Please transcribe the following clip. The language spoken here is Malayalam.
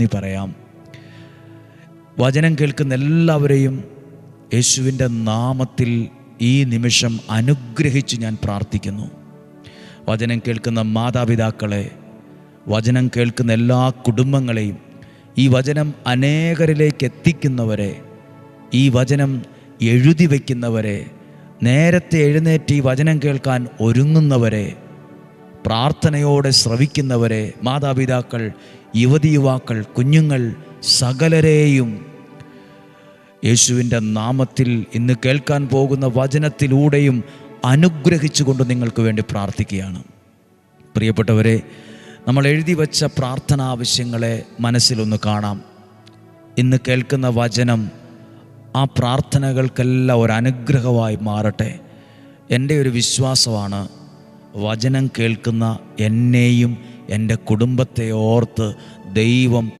നീ പറയാം. വചനം കേൾക്കുന്ന എല്ലാവരെയും യേശുവിന്റെ നാമത്തിൽ ഈ നിമിഷം അനുഗ്രഹിച്ച് ഞാൻ പ്രാർത്ഥിക്കുന്നു. വചനം കേൾക്കുന്ന മാതാപിതാക്കളെ വചനം കേൾക്കുന്ന എല്ലാ കുടുംബങ്ങളെയും ഈ വചനം അനേകരിലേക്ക് എത്തിക്കുന്നവരെ ഈ വചനം എഴുതി വയ്ക്കുന്നവരെ നേരത്തെ എഴുന്നേറ്റ് ഈ വചനം കേൾക്കാൻ ഒരുങ്ങുന്നവരെ പ്രാർത്ഥനയോടെ ശ്രവിക്കുന്നവരെ മാതാപിതാക്കൾ യുവതി യുവാക്കൾ കുഞ്ഞുങ്ങൾ സകലരെയും യേശുവിന്റെ നാമത്തിൽ ഇന്ന് കേൾക്കാൻ പോകുന്ന വചനത്തിലൂടെയും അനുഗ്രഹിച്ചുകൊണ്ട് നിങ്ങൾക്ക് വേണ്ടി പ്രാർത്ഥിക്കുകയാണ്. പ്രിയപ്പെട്ടവരെ നമ്മൾ എഴുതി വച്ച പ്രാർത്ഥന ആവശ്യങ്ങളെ മനസ്സിലൊന്ന് കാണാം. ഇന്ന് കേൾക്കുന്ന വചനം ആ പ്രാർത്ഥനകൾക്കെല്ലാം ഒരു അനുഗ്രഹമായി മാറട്ടെ. എന്റെ ഒരു വിശ്വാസമാണ് വചനം കേൾക്കുന്ന എന്നെയും എന്റെ കുടുംബത്തെ ഓർത്ത് ദൈവം